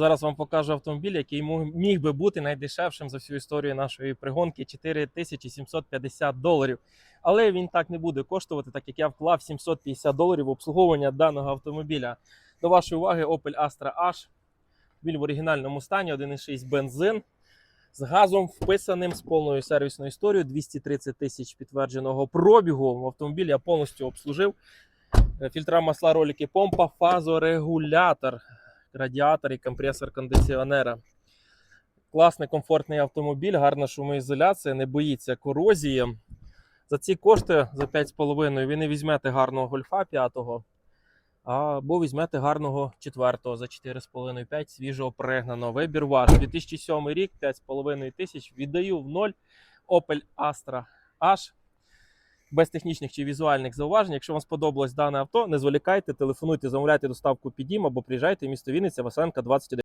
Зараз вам покажу автомобіль, який міг би бути найдешевшим за всю історію нашої пригонки 4750 доларів. Але він так не буде коштувати, так як я вклав 750 доларів в обслуговування даного автомобіля. До вашої уваги Opel Astra H. Біль в оригінальному стані 1,6 бензин з газом вписаним з повною сервісною історією. 230 тисяч підтвердженого пробігу. Автомобіль я повністю обслужив. Е, Фільтра масла, ролики, помпа, фазорегулятор, радіатор і компресор кондиціонера. Класний комфортний автомобіль, гарна шумоізоляція, не боїться корозії. За ці кошти за 5,5 ви не візьмете гарного гольфа 5-го, або візьмете гарного 4 за 4,5-5 свіжого пригнаного. Вибір ваш. 2007 рік, 5,5 тисяч. Віддаю в ноль Opel Astra H. Без технічних чи візуальних зауважень. Якщо вам сподобалось дане авто, не зволікайте, телефонуйте, замовляйте доставку під дім або приїжджайте в місто Вінниця, Васенка 29.